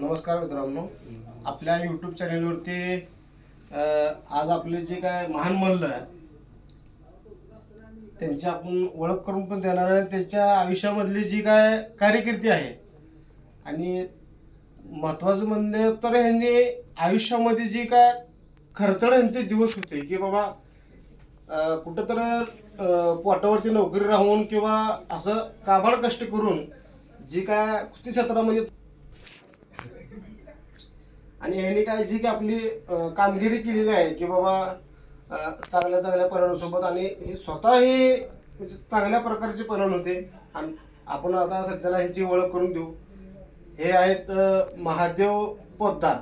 नमस्कार मित्रांनो. आपल्या यूट्यूब चॅनेलवरती आज आपले जे काय महान मल्ल आहे त्यांची आपण ओळख करून पण देणार आहे. त्यांच्या आयुष्यामधली जी काय कार्यकिर्ती आहे आणि महत्वाचं म्हणलं तर ह्यांनी आयुष्यामध्ये जी काय खरतड ह्यांचे दिवस होते की बाबा अ, कुठं तर पोटावरती नोकरी राहून किंवा असं काबाड कष्ट करून जी काय कुस्ती क्षेत्रामध्ये आणि ह्यांनी काय जी की आपली कामगिरी केलेली आहे की बाबा चांगल्या चांगल्या परिणामासोबत आणि हे स्वतः हे म्हणजे चांगल्या प्रकारचे परिणाम होते. आणि आपण आता सध्याला ह्यांची ओळख करून देऊ. हे आहेत महादेव पोद्दार.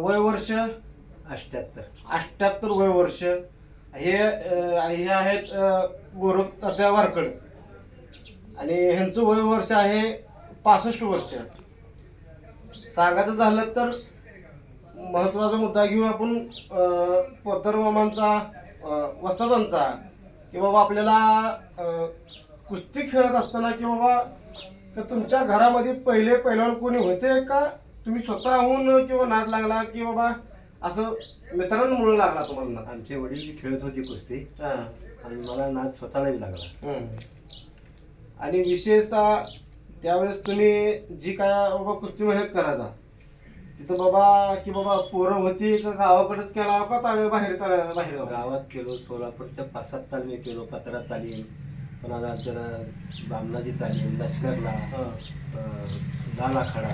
वय वर्ष? अष्ट्याहत्तर अष्ट्याहत्तर वय वर्ष. हे हे आहेत गोरख तात्या वारकड आणि ह्यांचं वय वर्ष आहे पासष्ट वर्ष. सांगायचं झालं तर महत्त्वाचा मुद्दा घेऊ आपण पोद्दार मामांचा की बाबा आपल्याला कुस्ती खेळत असताना की बाबा का तुमच्या घरामध्ये पहिले पैलवान कोणी होते का तुम्ही स्वतःहून किंवा नाद लागला की बाबा असं मित्रांमुळे लागला तुम्हाला नाद आमचे वडील खेळत होते कुस्ती हा. आणि मला नाद स्वतःलाही लागला. आणि विशेषतः त्यावेळेस तुम्ही जी काय बाबा कुस्ती मेहनत करायचा तिथं बाबा की बाबा पोरं होती का गावाकडेच केला का तालमी बाहेर चाल- बाहेर गावात? केलो सोलापूरच्या पाच सात तालमी केलो पत्रा तालीम पुन्हा जरा बामणाची तालीम लष्करला. आखाडा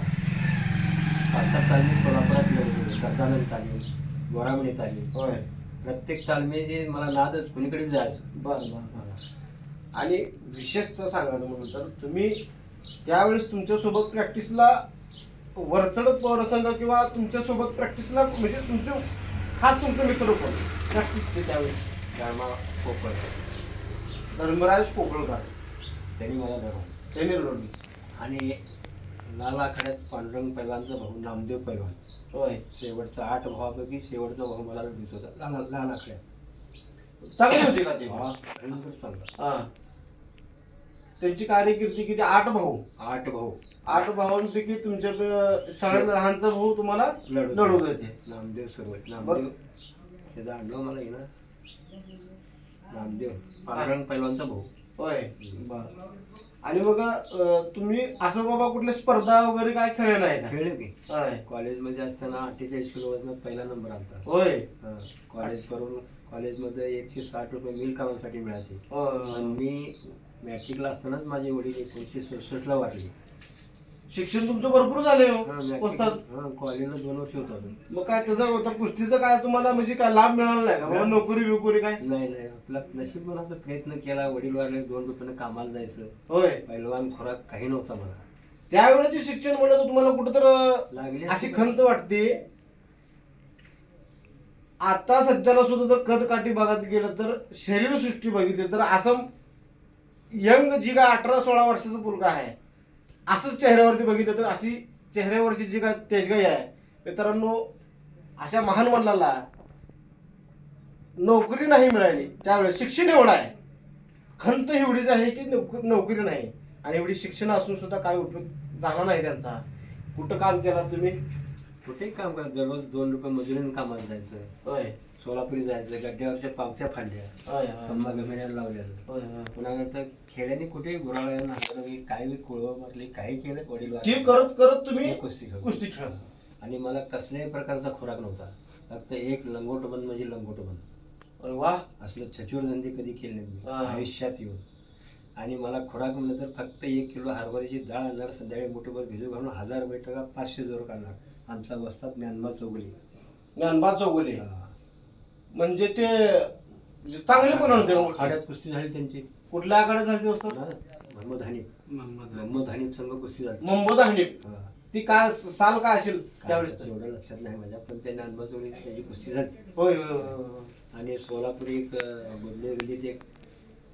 पाच सात तालमी सोलापुरात केलो सरदानंद तालीम गोरामणी तालीम होय. प्रत्येक तालमी मला नादच कुणीकडे जायचं. बर बर बर. आणि विशेषतः सांगायचं म्हणून तर तुम्ही त्यावेळेस तुमच्यासोबत प्रॅक्टिसला वरचढ प्रसंग किंवा तुमच्यासोबत प्रॅक्टिसला म्हणजे तुमचे खास तुमचे मित्र कोण? प्रॅक्टिसचे त्यावेळेस. गामा कोकण धर्मराज पोकळकर त्यांनी मला धरवलं. त्यांनी लढली आणि लाल आखाड्यात पांडुरंग पैलवानचा भाऊ नामदेव पैलवान. होय. शेवटचा आठ भावापैकी शेवटचा भाऊ मला लढीत होता. लाल लाल आखाड्यात चांगली होती का ते? हा, चांगला हा. त्यांची कार्यकिर्दी किती? आठ भाऊ. आठ भाऊ. आठ भावांपैकी तुमच्या सगळ्यात लहानचा भाऊ तुम्हाला लढू लढू देते. नामदेव सुरुवात. नामदेव. त्याचा आडनाव मला येणार नामदेव. पांडुरंग पैलवानचा भाऊ. होय. बर. आणि मग अं, तुम्ही असं बाबा कुठल्या स्पर्धा वगैरे काय खेळले नाही का? खेळले की. होय. कॉलेजमध्ये असताना अठ्ठेचाळीस किलो वजनात पहिला नंबर आलता. होय. हा, कॉलेज करून कॉलेजमध्ये एकशे साठ रुपये मिल कामासाठी मिळायचे. होय. आणि मी मॅट्रिकला असतानाच माझे वडील एकोणीसशे सदुसष्टला वारले. शिक्षण तुमचं भरपूर झाले हा, हो मॅट्रिक-. हा, कॉलेजला दोन वर्ष होतो अजून. मग काय त्याचं होतं कुस्तीचं काय तुम्हाला म्हणजे काय लाभ मिळाला नाही का? बाबा. नोकरी बिकोरी काय? नाही नाही. आपला नशीब मनाचा प्रयत्न केला वडील वारले दोन रुपयानं कामाला जायचं. होय. पैलवान खोराक काही नव्हता मला त्यावेळेचे शिक्षण म्हणलं तर तुम्हाला कुठं तर लागले अशी खंत वाटते? आता सध्याला सुद्धा जर कद काठी बघायचं गेलं तर शरीरसृष्टी बघितली तर असं यंग जी काय अठरा सोळा वर्षाचा मुलगा आहे असंच चेहऱ्यावरती बघितलं तर अशी चेहऱ्यावरची जी काय तेजगाई आहे. मित्रांनो अशा महान मल्लाला नोकरी नाही मिळाली त्यावेळेस शिक्षण एवढं आहे. खंत एवढीच आहे की नोक- नोकरी नाही. आणि एवढी शिक्षण असून सुद्धा काय उपयोग झाला नाही त्यांचा. कुठं काम केलं तुम्ही? कुठेही काम करत दररोज दोन रुपये मजुरीने कामाला जायचं. होय. सोलापुरी जायचं गड्ड्यावरच्या पावत्या फाडल्या होय लावलेलं. होय होय. पुन्हा नंतर खेड्याने कुठेही गुराळ्या नांगरली काही कुळवं मारली काही केलं वडील ती वारले. करत करत तुम्ही मी कुस्ती खेळतो. कुस्ती खेळत आणि मला कसल्याही प्रकारचा खोराक नव्हता. फक्त एक लंगोट बंद म्हणजे लंगोट बंद अरे वा. असलं छचूर धंदे कधी केले नाही मी. हा. आयुष्यात येऊन. आणि मला खोराक म्हणलं तर फक्त एक किलो हरभऱ्याची डाळ आणणार संध्याकाळी मुठभर भिजू घालून हजार रुपये टका पाचशे जोर काढणार आमचा वस्तात ज्ञानबा चौगली. ज्ञानबा चौगुले. हा. म्हणजे ते म्हणजे चांगले पण होते खाड्यात कुस्ती झाली त्यांची. कुठल्या आकडे झाली ती वस्ताद? मोहम्मद हनीफ. मोहम्मद हनीफ. संघ कुस्ती झाली. मुंबईत हनीफ. हा. ती काय साल काय असेल त्यावेळेस एवढं लक्षात नाही माझ्या पण त्या ज्ञानबा चौगली त्याची कुस्ती झाली. होय होय, होय, होय. आणि सोलापूर एक गुडले गल्लीत एक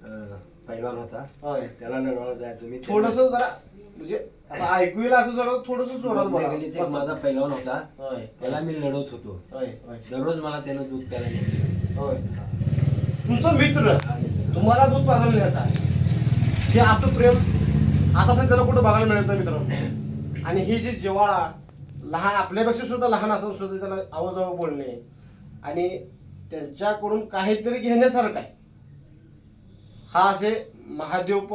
अं, पैलवान होता. होय. त्याला लढवायला जायचं मी. थोडस जरा म्हणजे असं ऐकू येईल असं जरा थोडस जोरात गल्लीत एक. माझा पैलवान होता. होय. त्याला मी लढवत होतो. होय होय. दररोज मला त्यानं दूध प्यायला न्यायचं. होय. तुमचा मित्र तुम्हाला दूध पाजायला न्यायचा हे असं प्रेम आता सध्याला कुठं बघायला मिळत नाही मित्रांनो? आणि ही जी जिव्हाळा लहान आपल्यापेक्षा सुद्धा लहान असून सुद्धा त्याला आवाजावं बोलणे. आणि त्यांच्याकडून काहीतरी घेण्यासारखं आहे. हा असे महादेव प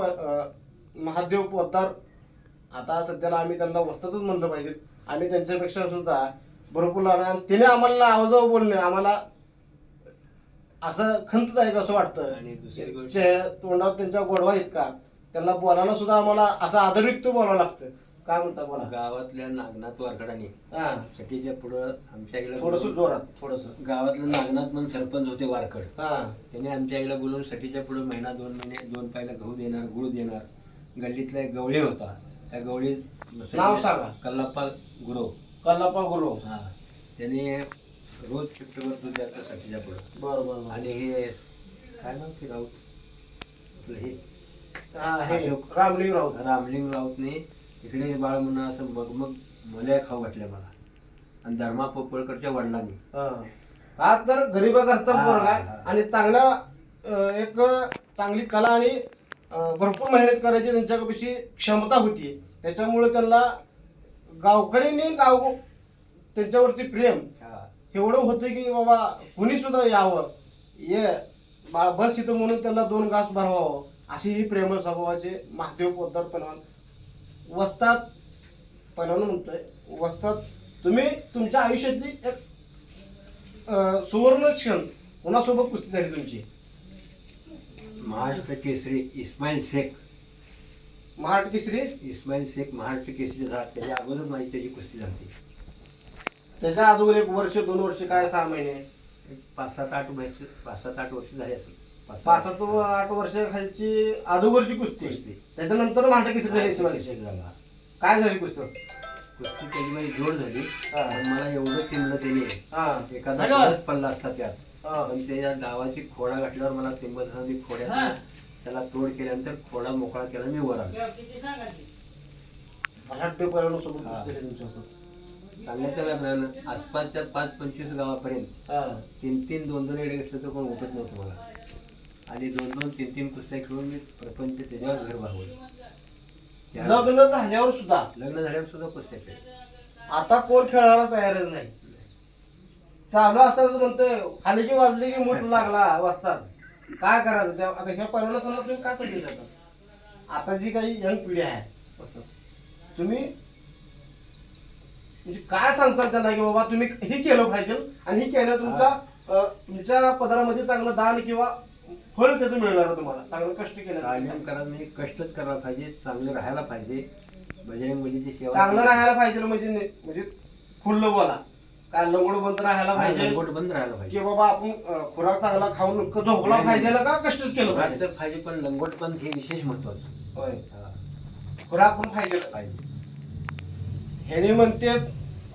महादेव पोतार आता सध्याला आम्ही त्यांना वस्तातच म्हणलं पाहिजे. आम्ही त्यांच्यापेक्षा सुद्धा भरपूर लहान. आणि त्याने आम्हाला आवाजावं बोलणे आम्हाला असं खंतदायक असं वाटतं. आणि दुसरी गोष्ट चे- तोंडावर त्यांच्या गोडवा इतका त्यांना बोलायला सुद्धा आम्हाला असं आदरयुक्त बोलावं लागतं. काय म्हणता बोला? गावातल्या नागनाथ वारकडाने हा. सटीच्या पुढं आमच्या आईला थोडस बोलवून- जोरात थोडस. गावातलं नागनाथ म्हणून सरपंच होते वारकड. हा. त्याने आमच्या आईला बोलवून सटीच्या पुढे महिना दोन महिने दोन पायला गहू देणार गुळ देणार. गल्लीतला एक गवळे होता. त्या गवळी नाव सांगा. कल्लाप्पा गुरव. कल्लापा गुरु हा. त्याने रोज शिफ्टवर दूध द्यायचं सटीच्या पुढं. बर बर बर. आणि हे काय नाव ते राऊत? आपलं हे हा हे अशोक. रामलिंग राऊत. रामलिंग राऊतने इकडे बाळ म्हणून असं मग मग मला खाऊ वाटलं मला. आणि धर्मा पोपळकरच्या वडिलांनी. हा. तर गरीबा घरचा हा, पोरगा आहे हा. आणि चांगला अं, एक चांगली कला आणि अं, भरपूर मेहनत करायची त्यांच्यापाशी क्षमता होती. त्याच्यामुळे त्यांना गावकऱ्यांनी गाव त्यांच्यावरती प्रेम हा. एवढं होतं की बाबा कुणी सुद्धा यावं. ये बा बस इथं म्हणून त्यांना दोन घास भरवावं. अशी ही प्रेमळ स्वभावाचे महादेव पोद्दार पैलवान वस्तात पैलवान म्हणतोय वस्तात तुम्ही तुमच्या आयुष्यातली एक सुवर्ण क्षण कोणासोबत कुस्ती झाली तुमची? महाराष्ट्र केसरी इस्माईल शेख. महाराष्ट्र केसरी? इस्माईल शेख महाराष्ट्र केसरी झाला. त्याच्या अगोदर माझी त्याची कुस्ती झाली. त्याच्या अगोदर एक वर्ष दोन वर्ष काय सहा महिने? पाच सात आठ वर्ष पाच सात आठ वर्ष झाली असेल. पाच सात आठ वर्ष खालची अगोदरची कुस्ती कुस्ती. त्याच्यानंतर महाराष्ट्र केसरी झाली. झाला काय झाली कुस्ती कुस्ती त्याची माझी जोड झाली हा. पण मला एवढं तिमलं त्याने हा एखादा. बळच पडला असता त्यात हा. पण त्या गावाची खोडा घातल्यावर मला तिंबत मी खोड्या त्याला तोड केल्यानंतर खोडा मोकळा केला मी वर आलो हा. झाली. सांगायचं आसपासच्या पाच पंचवीस गावापर्यंत हा. तीन तीन दोन दोन एडे घेतलं तर कोण उठत नव्हतं मला आणि दोन दोन तीन तीन कुस्त्या खेळून मी प्रपंच त्याच्यावर घर भागवलं. लग्न झाल्यावर सुद्धा? लग्न झाल्यावर सुद्धा खेळ आता कोण खेळायला तयारच नाही. चालू असतानाच म्हणतोय खाली की वाजली की मूठ लागला वाजतात काय करायचं? त्या आता ह्या पहिल्या समजा तुम्ही काय सांगितलं आता आता जी काही यंग पिढी आहे तुम्ही म्हणजे काय सांगता त्यांना की बाबा तुम्ही हे केलं पाहिजे आणि हे केलं तुमचा तुमच्या पदरामध्ये चांगलं दान किंवा फळ त्याचं मिळणार आहे तुम्हाला. चांगलं कष्ट केलं कायम करा म्हणजे कष्टच करायला पाहिजे चांगलं राहायला पाहिजे. बजरंग बलीची सेवा चांगलं राहायला पाहिजे म्हणजे म्हणजे खुल्लं बोला. काय लंगोड बंद राहायला हा, पाहिजे? लंगोट बंद राहायला की पाहिजे बाबा आपण अं, खुराक चांगला खाऊन झोपला नाही, पाहिजे. का? कष्टच केलं खुराक पाहिजे. तर पाहिजे पण लंगोट बंद हे विशेष महत्वाचं. होय. हा, खुराक पण पाहिजे. पाहिजे ह्याने म्हणते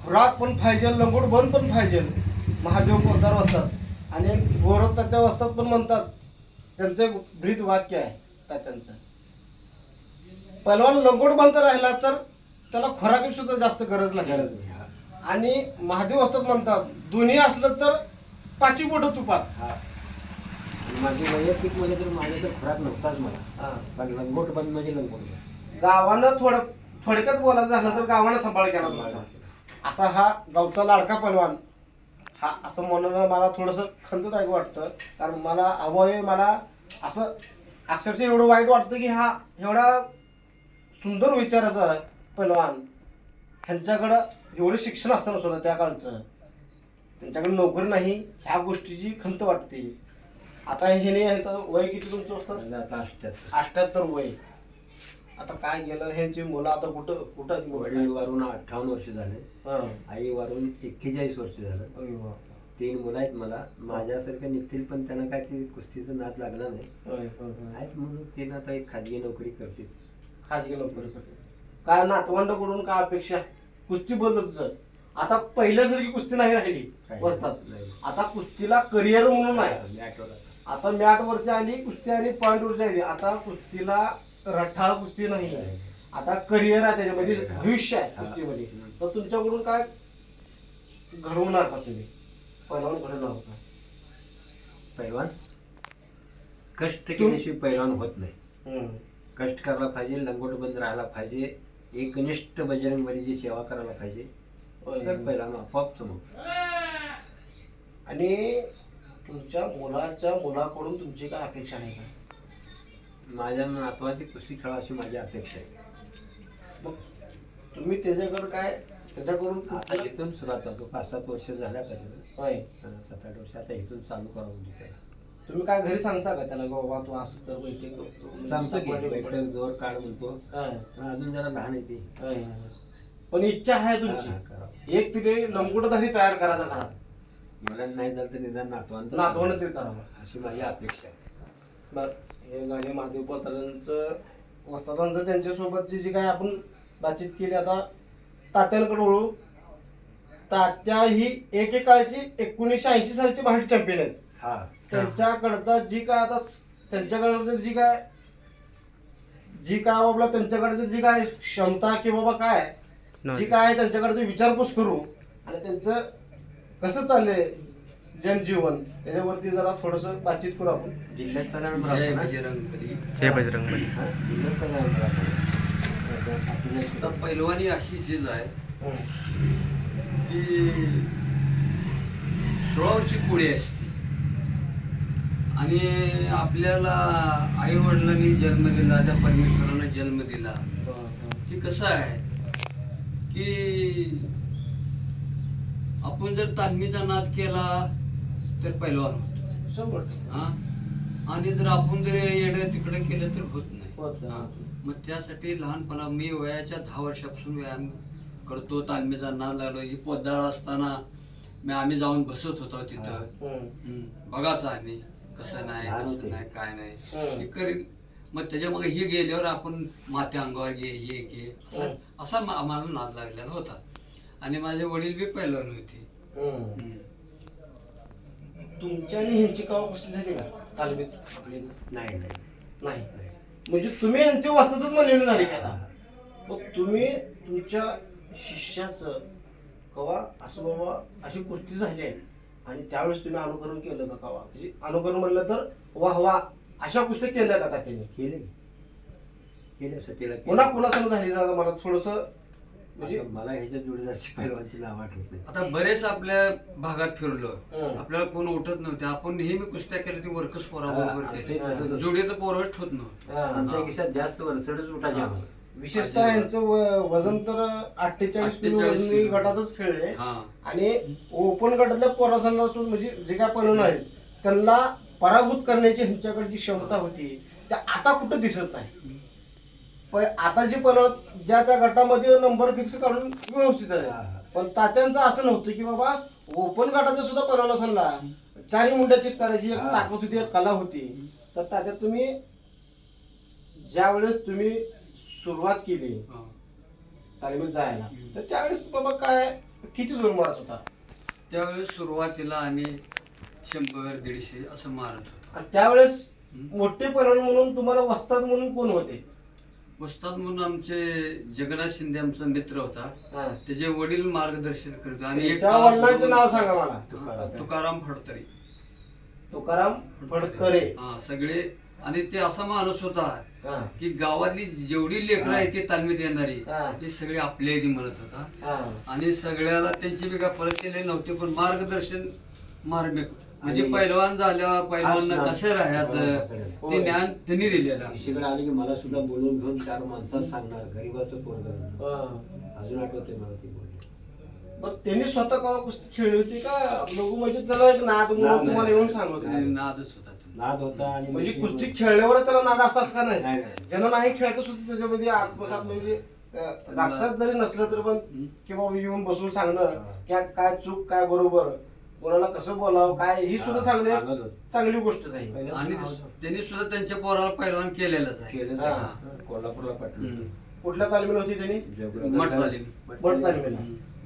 खुराक पण पाहिजे लंगोट बंद पण पाहिजे. महादेव पोतार वाजतात आणि गोरख तात्या वाजतात पण म्हणतात त्यांचं एक ब्रीद वाक्य आहे तात्यांचं पहिलवान लंगोट बंद राहिला तर त्याला खुराकी सुद्धा जास्त गरज हा. आणि महादेव असतात म्हणतात दोन्ही असलं तर पाचवी बोटं तुपात. हा. माझी वैयक्तिक म्हणजे तर माझा तर खुराक नव्हताच मला. पण लंगोट बंद म्हणजे लंगोट. गावानं थोडं थोडक्यात बोलायचं झालं तर गावानं सांभाळ केला असा हा गावचा लाडका पलवान हा असं म्हणणं मला थोडंसं खंतदायक वाटतं. कारण मला अवय मला असं अक्षरशः एवढं वाईट वाटतं की हा एवढा सुंदर विचाराचा पलवान ह्यांच्याकडं एवढं शिक्षण असताना सुद्धा त्या काळचं. त्यांच्याकडे नोकरी नाही ह्या गोष्टीची खंत वाटते. आता हे नाही वय किती तुमचं असतं? अष्ट्याहत्तर वय. आता काय गेलं? ह्यांची मुलं आता कुठं कुठं वडील? वारून अठ्ठावन्न वर्ष झाले. हं. आई वारून एक्केचाळीस वर्ष झालं. अरे वा. तीन मुलं आहेत मला. माझ्यासारखं निघतील पण त्यांना काय ते कुस्तीचं नाद लागला नाही. होय, होय, होय. आहेत म्हणून ते ना आता एक खाजगी नोकरी करतील. खाजगी नोकरी करते काय नातवंडाकडून काय अपेक्षा? कुस्ती बदलत आता पहिल्यासारखी कुस्ती नाही राहिली. बसतात. नाही. आता कुस्तीला करिअर म्हणून आहे मॅटवर. आता. आता मॅट वरची आली कुस्ती आणि पॉइंट वरची आली. आता कुस्तीला रठाळ कुस्ती नाही आता करिअर आहे त्याच्यामध्ये भविष्य आहे. कुस्तीमध्ये. तर तुमच्याकडून काय घडवणार का तुम्ही? पहिल्यावर घडवणार का पैलवान? कष्ट केल्याशिवाय पैलवान होत नाही. हम्म. कष्ट करायला पाहिजे लंगोट बंद राहायला पाहिजे एकनिष्ठ बजरंग बलीची सेवा करायला पाहिजे. तर पहिला आपोआप चमक आणि तुमच्या मुलाच्या मुलाकडून तुमची काय अपेक्षा आहे का? माझ्या नातवाची कुस्ती खेळा अशी माझी अपेक्षा आहे. मग तुम्ही त्याच्याकडे काय त्याच्याकडून आता इथून सुरुवात होतो. पाच सात वर्ष झाल्या पाहिजे होय. सात आठ वर्ष. आता इथून चालू करावं म्हणजे त्याला. तुम्ही काय घरी सांगता का त्याला बाबा तू असं कर करतो म्हणजे सांगतो की बैठक जोर काढ म्हणतो. पण अजून जरा लहान ती. होय. पण इच्छा आहे तुमची. करावं. एक तिने लंगुटधारी तयार करायचा करा मला नाही झालं तर निदान नातवांत नातवंड ते करावं. अशी माझी अपेक्षा आहे. बर. हे झाले महादेव पत्रांचं वस्तादांचं जी काय आपण बातचीत केली आता तात्यांकडे वळू. तात्या ही एकेकाळची एकोणीसशे ऐंशी सालची भारत चॅम्पियन आहेत. हा. त्यांच्याकडचा जी काय आता त्यांच्याकडचं जी काय जी काय बाबा त्यांच्याकडचं जी काय क्षमता की बाबा काय जी काय आहे त्यांच्याकडचं विचारपूस करू आणि त्यांचं कसं चाललंय जनजीवन. त्याच्यावरती जरा थोडस बातचीत करू आपण. जिल्ह्यात कल्याण जय जिल्ह्यात कल्याण. आता आपल्या- पैलवानी अशी चीज आहे की सोळावची कुळी असते. आणि आपल्याला आई वडिलांनी जन्म दिला त्या परमेश्वरानं जन्म दिला. की कसं आहे? की आपण जर तालमीचा नाद केला तर पैलवान होतो शंभर. हा आणि जर आपण जर येडं तिकडे केलं तर होत नाही. हा. मग त्यासाठी लहानपणा मी वयाच्या दहा वर्षापासून व्यायाम करतो तालमीचा नाद लागलो ही पोद्दार असताना मी आम्ही जाऊन बसत होतो तिथं हम्म. हम्म. बघायचं आम्ही कसं नाही लहान कसं होते. नाही काय नाही हम्म. हे करीत मग त्याच्या मग हे गेल्यावर आपण माथे अंगावर घे हे घे असा हम्म. असा मा- आम्हाला नाद लागलेला होता आणि माझे वडील बी पैलवान होते हम्म. हम्म. तुमच्या आणि ह्यांची काव कशी झाली का? तालमीत? आपली नाही नाही. नाही. म्हणजे तुम्ही यांची वस्तातच म्हणलेली झाली का आता? मग तुम्ही तुमच्या शिष्याचं कवा? असं बाबा अशी कुस्ती झाली आहे. आणि त्यावेळेस तुम्ही अनुकरण केलं का कवा? म्हणजे अनुकरण म्हणलं तर वाह वा अशा कुस्त्या केल्या का त्याने केले केले सतीला केले. पुन्हा समजा झाली? जरा मला थोडस म्हणजे आता मला ह्याच्या जोडीदारची पहिलवानची नाव आठवत नाही आता बरेच आपल्या भागात फिरलो. आपल्याला कोण उठत नव्हते आपण नेहमी कुस्त्या केल्या ती वर्कच हा, पोराबरोबर आमच्या इथं होतं. जोडीचं पोरच होत नव्हतं हा. आमच्या खिशात जास्त वरचढच उठायचे हा. आम्हाला. विशेषतः यांचं व- वजन तर अठ्ठेचाळीस किलो 48 वजनी किलो. गटातच खेळले हा आणि ओपन गटातल्या पोरासांना सुद्धा म्हणजे जे काय पळून आहेत त्यांना पराभूत करण्याची ह्यांच्याकडची क्षमता होती त्या आता कुठं दिसत नाही पण आता जे पण ज्या त्या गटामध्ये नंबर फिक्स काढून व्यवस्थित आहे हा. पण तात्यांचं असं नव्हतं की बाबा ओपन गटाचं सुद्धा पळवला सांगला चारी मुंड्या चित्काराची एक. ताकद होती एक कला होती तर तात्या तुम्ही ज्या वेळेस तुम्ही सुरुवात केली. तालमीत जायला तर त्यावेळेस बाबा काय किती जोर मारत होता त्यावेळेस सुरुवातीला आम्ही शंभर दीडशे असं मारत होतो आणि त्यावेळेस. मोठे पैलवान म्हणून तुम्हाला वस्ताद म्हणून कोण होते उस्ताद म्हणून आमचे जगन्नाथ शिंदे आमचा मित्र होता. त्याचे वडील मार्गदर्शन करत. आणि एक त्या तास वडिलांचं दोन- नाव सांगा मला तुकाराम फडतरे तुकाराम फडकरे हा सगळे आणि ते असा माणूस होता. की गावातली जेवढी लेकरं आहेत ते तालमीत येणारी. ते सगळे आपल्या इथे म्हणत होता. आणि सगळ्याला त्यांची बी काय परत केले नव्हते पण मार्गदर्शन मार्मिक म्हणजे पैलवान झाल्यावर पैलवान कसं नाद. राहायचं होय. ते ज्ञान त्यांनी दिलेलं इशीकडे आले की मला सुद्धा बोलून घेऊन चार माणसात सांगणार गरीबाचं पोरग. अजून आठवते मला ती बोलली मग त्यांनी स्वतः का कुस्ती खेळली होती का लोक म्हणजे त्याला एक नाद म्हणून नाद तुम्हाला येऊन सांगत ते होते? नादच होता त्यांना. नाद होता आणि म्हणजे कुस्ती खेळल्यावर त्याला नाद असताच का नाही, नाही नाही. ज्यांना नाही खेळत सुद्धा त्याच्यामध्ये आत्मसात म्हणजे अं, जरी नसलं तरी पण. की बाबा येऊन बसून सांगणं हा. की काय चूक काय बरोबर कोणाला कसं बोलावं काय ही सुद्धा चांगली. चांगली गोष्ट आहे आणि. त्यांनी सुद्धा त्यांच्या पोराला पैलवान केलेलंच आहे केलं हा. जातं. कोल्हापूरला पाठवलं हम्म. कुठल्या तालमीला होती त्यांनी मठ तालीम. मठ तालमीला.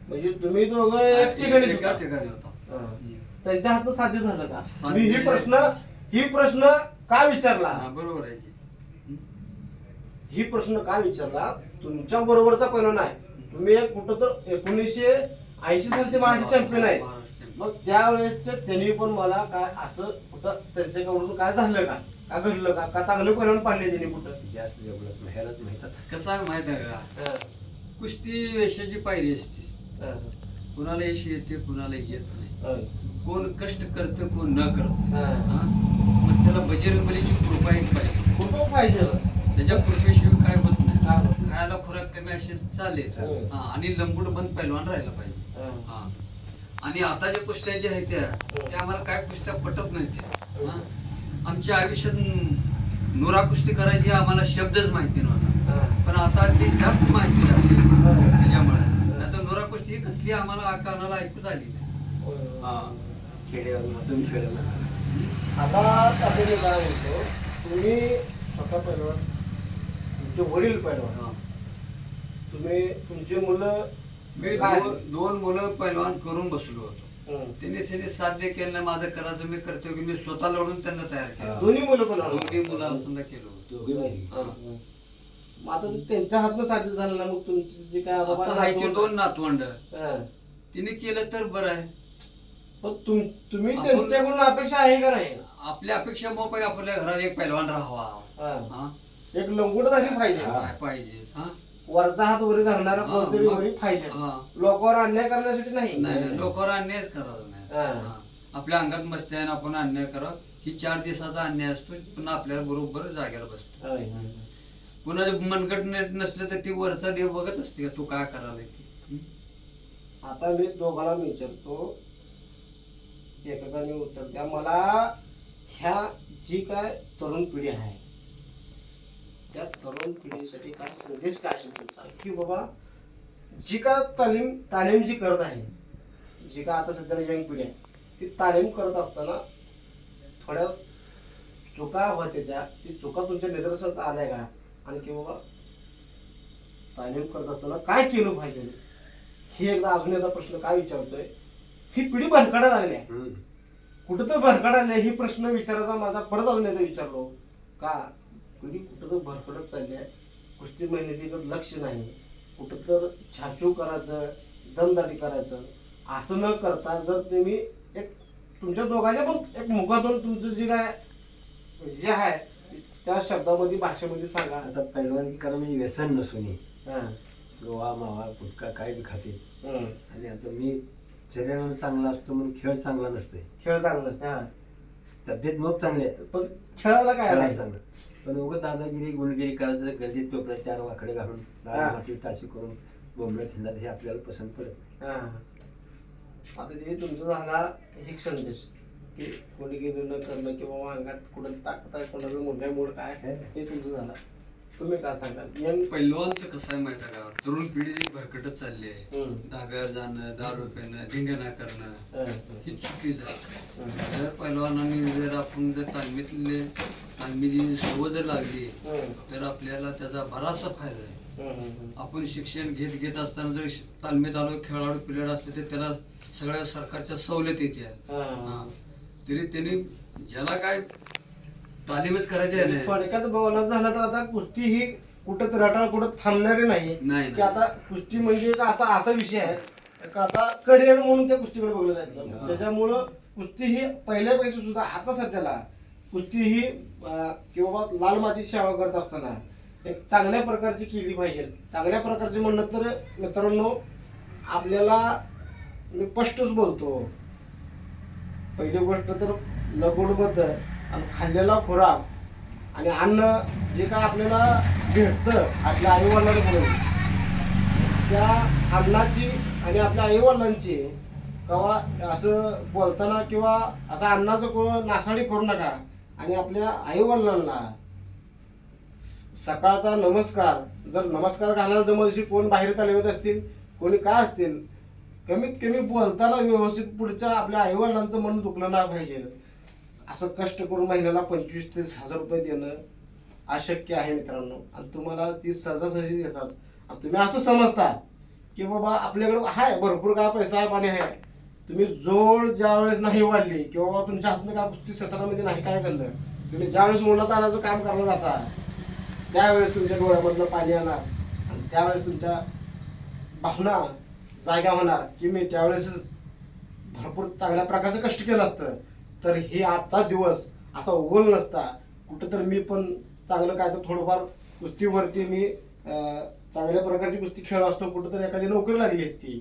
म्हणजे तुम्ही दोघं एक ठिकाणी एका होता. ठिकाणी होता हा. हम्म. त्यांच्या हातनं साध्य झालं का साध्य- मी ही प्रश्न ही प्रश्न का विचारला हा, बरोबर आहे की. ही प्रश्न का विचारला तुमच्या बरोबरचा पहिला नाही तुम्ही एक कुठं तर एकोणीसशे ऐंशी सालचे मराठी चॅम्पियन आहे. मग त्यावेळेसच्या त्यांनी पण मला काय असं कुठं त्यांच्याकडून काय झालं का? का घडलं का? का चांगले परिणाम पाडले त्यांनी कुठं? जास्त जगुलात माहेरच माहीत. कसं आहे माहीत आहे का. कुस्ती वेशाची पायरी असते. हा, कुणाला यश येते कुणाला येत नाही. कोण कष्ट करतं कोण न करत? मग त्याला बजरंगबलीची कृपा एक पाहिजे. खूप पाहिजे. त्याच्या कृपेशिवाय काय होत नाही. खायला खुराक कमी असेल चालेल. हा, आणि लंबूड बंद पैलवान राहायला पाहिजे. हा. हा आणि आता ज्या कुस्त्या ज्या आहेत त्या त्या आम्हाला काय कुस्त्या पटत नाही त्या हा? आमच्या आयुष्यात नुरा कुस्ती करायची आम्हाला शब्दच माहिती नव्हता हा. पण आता ते जास्त माहिती झाली होय. त्याच्यामुळे आता नुरा कुस्ती ही कसली आम्हाला कानाला ऐकूच आली. हा. आता आपण मी काय म्हणतो तुम्ही स्वतः पैलवान तुमचे वडील पैलवान हा. तुम्ही तुमची मुलं मी? दोन मुलं पैलवान करून बसलो होतो हं. त्यांनी त्यांनी साध्य केलं नाही, माझं करायचं मी करतो की मी स्वतः लढून त्यांना तयार केलं दोन्ही मुलं पण आलो. दोन्ही मुलाला सुद्धा केलं होतं. दोघे बहिणी. हं. मग आता त्यांच्या हातनं साध्य झालं ना मग तुमची जी काय बाबा आता दोन नातवंड हं. तिने केलं तर बरं आहे पण तुम तुम्ही आपण- त्यांच्याकडून अपेक्षा आहे का नाही आपल्या अपेक्षा मोबाईल आपल्या घरात एक पैलवान राहावा हं. हा? एक लंगोटधारी पाहिजे हा. काय पाहिजे हा? वरचा हात वरी धरणारा हा, कोणतरी मग- वरी पाहिजे हा. लोकांवर अन्याय करण्यासाठी नाही नाही नाही लोकांवर अन्यायच करायचा नाही हा. हा. आपल्या अंगात मस्ती आहे आणि आपण अन्याय करा ही चार दिवसाचा अन्याय असतो पुन्हा आपल्याला बरोबर जागेला बसतो होय, होय. कुणाचं मनगट नीट नसलं तर ती वरचा देव बघत असते का तू काय करायला ती हं? आता मी दोघांना विचारतो एकेकाने उत्तर द्या मला ह्या जी काय तरुण पिढी आहे त्या तरुण पिढीसाठी काय संदेश काय असेल तुमचा? की बाबा जी का तालीम तालीम जी करत आहे जी का आता सध्या यंग पिढी आहे ती तालीम करत असताना थोड्या चुका होते त्या ती चुका तुमच्या निदर्शनात आल्या का? आणि की बाबा तालीम करत असताना काय केलं पाहिजे? ही एकदा अजून एकदा प्रश्न काय विचारतोय? ही पिढी भरकडायला लागली आहे. कुठं तर भरकडायला ही प्रश्न विचारायचा माझा परत अजून एकदा विचारलो. का? पिढी कुठं तर भरकडत चालली आहे कुस्ती मेहनतीकडे लक्ष नाही. कुठं तर छाछू करायचं दमदाटी करायचं असं न करता जर तुम्ही एक तुमच्या दोघांच्या पण एक मुखातून तुमचं जे काय जे आहे त्या शब्दामध्ये भाषेमध्ये सांगा. आता पहिलवान करा म्हणजे व्यसन नसून. गोवा मावा गुटखा काय बी खाते. आणि आता मी शरीरानं चांगला असतो म्हणून खेळ चांगला नसते खेळ चांगला असते हा. तब्येत मग चांगली पण खेळायला काय? चांगलं. पण उगं दादागिरी गुणगिरी करायचं गरजेत टोपलं चार वाकडे घालून हा. टाशी करून बोंबड्या थिंडात हे आपल्याला पसंत पडत हा. आता ते तुमचं झाला एक संदेश की कोणी गेलं न करणं किंवा अंगात कुठं ताकद आहे कोणाचं मुलगा मूड काय आहे, हे तुमचं झालं तुम्ही काय सांगाल यंग पैलवानचं कसं आहे माहिती आहे का तरुण पिढी भरकटत चालली आहे हम्म. धाब्यावर जाणं दारू पिणं धिंगाणा करणं हं. चुकीचं आहे हं. जर पैलवानांनी जर आपण जर तालमीतले तालमीची सवय जर लागली. तर आपल्याला त्याचा बराचसा फायदा आहे. आपण शिक्षण घेत घेत असताना जर श- तालमीत आलो खेळाडू पिरियड असले तर त्याला सगळ्या सरकारच्या सवलती येते हं. तरी त्यांनी ज्याला काय तालीमच करायची आहे ना. थोडक्यात बोलायचं झालं तर आता कुस्ती ही कुठं रटाळ कुठं थांबणारी नाही नाही. की आता कुस्ती म्हणजे एक असा असा विषय आहे. का आता करिअर म्हणून त्या कुस्तीकडे बघलं जायचं. हा. त्याच्यामुळं कुस्ती ही पहिल्यापेक्षा सुद्धा आता सध्याला कुस्ती ही अं, किंवा लाल माती सेवा करत असताना एक चांगल्या प्रकारची केली पाहिजे. चांगल्या प्रकारचे म्हणलं तर मित्रांनो आपल्याला मी स्पष्टच बोलतो. पहिली गोष्ट तर लगोडबद्ध आणि खाल्लेला खुराक आणि अन्न जे काय आपल्याला भेटतं आपल्या आईवडिलांकडून त्या अन्नाची आणि आपल्या आईवडिलांची किंवा असं बोलताना किंवा असं अन्नाचं को नासाडी करू नका. आणि आपल्या आईवडिलांना सकाळचा नमस्कार जर नमस्कार घालायला जमत कोण बाहेर चालवत असतील कोणी काय असतील कमीत कमी बोलताना व्यवस्थित पुढच्या आपल्या आईवडिलांचं मन दुखलं नाही पाहिजे. असं कष्ट करून महिन्याला पंचवीस तीस हजार रुपये देणं अशक्य आहे मित्रांनो. आणि तुम्हाला ती सहजासहजी देतात. आणि तुम्ही असं समजता की बाबा आपल्याकडे आहे भरपूर काय पैसा आहे पाणी आहे. तुम्ही जोड ज्या वेळेस नाही वाढली किंवा बाबा तुमच्या हातनं काय कुस्ती सत्रामध्ये नाही काय करलं तुम्ही ज्यावेळेस मुलात आणायचं काम करलं जाता त्यावेळेस तुमच्या डोळ्यामधलं पाणी येणार. आणि त्यावेळेस तुमच्या भावना जागा होणार. की मी त्यावेळेसच भरपूर चांगल्या प्रकारचं कष्ट केलं असतं. तर हे आजचा दिवस असा उगल नसता. कुठं तर मी पण चांगलं काय तर थोडंफार कुस्तीवरती मी चांगल्या प्रकारची कुस्ती खेळ असतो. कुठं तर एखादी नोकरी लागली असती.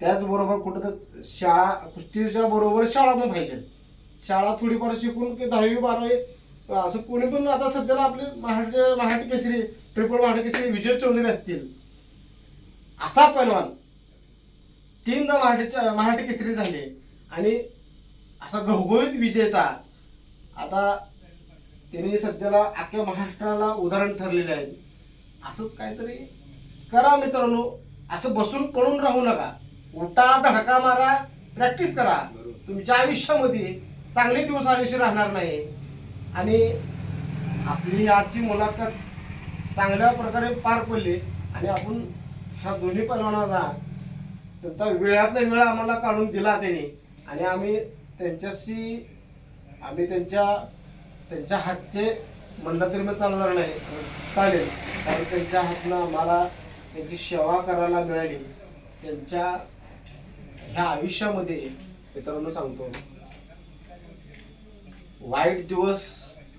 त्याचबरोबर कुठं तर शाळा कुस्तीच्या बरोबर शाळा पण पाहिजे शाळा थोडीफार शिकून की दहावी बारावी असं कोणी पण आता सध्याला आपले मराठी महाराष्ट्र केसरी ट्रिपल महाराष्ट्र केसरी विजय चौधरी असतील. असा पैलवान तीनदा महाराष्ट्र मराठी केसरी झाले. आणि असा घवघवीत विजेता आता त्यांनी सध्याला अख्ख्या महाराष्ट्राला उदाहरण ठरलेले आहे असंच काहीतरी करा मित्रांनो. असं बसून पडून राहू नका. उठा धडका मारा प्रॅक्टिस करा. तुमच्या आयुष्यामध्ये चांगले दिवस आयुष्य राहणार नाही. आणि आपली आजची मुलाखत चांगल्या प्रकारे पार पडली आणि आपण ह्या दोन्ही पैलवानांना त्यांचा वेळातला वेळ आम्हाला काढून दिला त्यांनी. आणि आम्ही त्यांच्याशी आम्ही त्यांच्या त्यांच्या हातचे म्हणलं तरी मग चालणार नाही. चालेल. कारण त्यांच्या हातनं आम्हाला त्यांची सेवा करायला मिळाली. त्यांच्या ह्या आयुष्यामध्ये मित्रांनो सांगतो. वाईट दिवस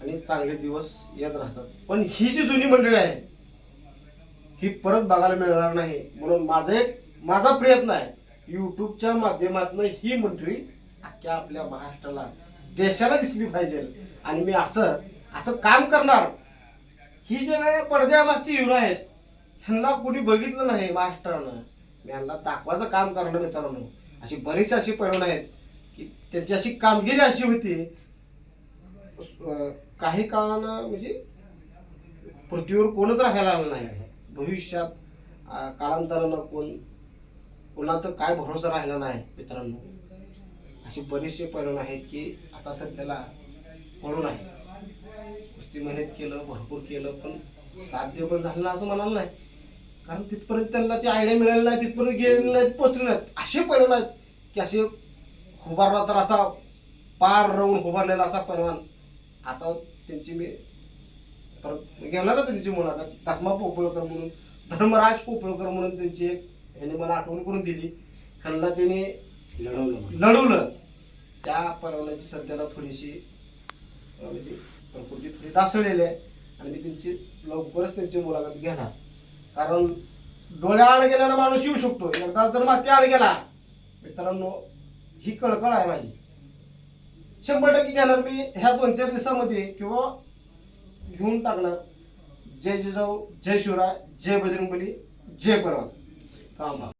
आणि चांगले दिवस येत राहतात. पण ही जी जुनी मंडळी आहे ही परत बघायला मिळणार नाही. म्हणून माझा एक माझा प्रयत्न आहे. यूट्यूबच्या माध्यमातून ही मंडळी अख्ख्या आपल्या महाराष्ट्राला देशाला दिसली पाहिजे. आणि मी असं असं काम करणार. ही जे काय पडद्यामागची हिरो आहेत ह्यांना कुणी बघितलं नाही महाराष्ट्रानं. मी ह्यांना दाखवायचं काम करणार मित्रांनो. अशी बरीच अशी पैलवान आहेत की त्यांची अशी कामगिरी अशी होती काही काळानं म्हणजे पृथ्वीवर कोणच राहायला आलं नाही. भविष्यात कालांतरानं कोण कोणाचं काय भरोसा राहिला नाही मित्रांनो. असे बरेचसे पैलवान आहेत की आता सध्याला पडून आहे कुस्ती मेहनत केलं भरपूर केलं पण साध्य पण झालं असं म्हणाल नाही. कारण तिथपर्यंत त्यांना ती आयडिया मिळाली नाही तिथपर्यंत गेलेली नाही पोचले नाहीत असे पैलवान आहेत की असे उभारला तर असा पार राहून उभारलेला असा पैलवान आता त्यांची मी परत घेणारच त्यांची म्हणून आता ताकमा पोपळकर म्हणून धर्मराज पोपळकर म्हणून त्यांची एक ह्याने मला आठवण करून दिली. ह्यांना त्यांनी लढवलं. लढवलं. त्या परवान्याची सध्याला थोडीशी म्हणजे प्रकृती थोडी ढासळलेली आहे. आणि मी त्यांची लवकरच त्यांची मुलाखत घेणार. कारण डोळ्या आड गेलेला माणूस येऊ शकतो. एकदा जर माती आड गेला मित्रांनो ही कळकळ आहे माझी. शंभर टक्के घेणार मी ह्या दोन चार दिवसामध्ये किंवा घेऊन टाकणार. जय जिजाऊ जय शिवराय जय बजरंगबली जय परवा. राम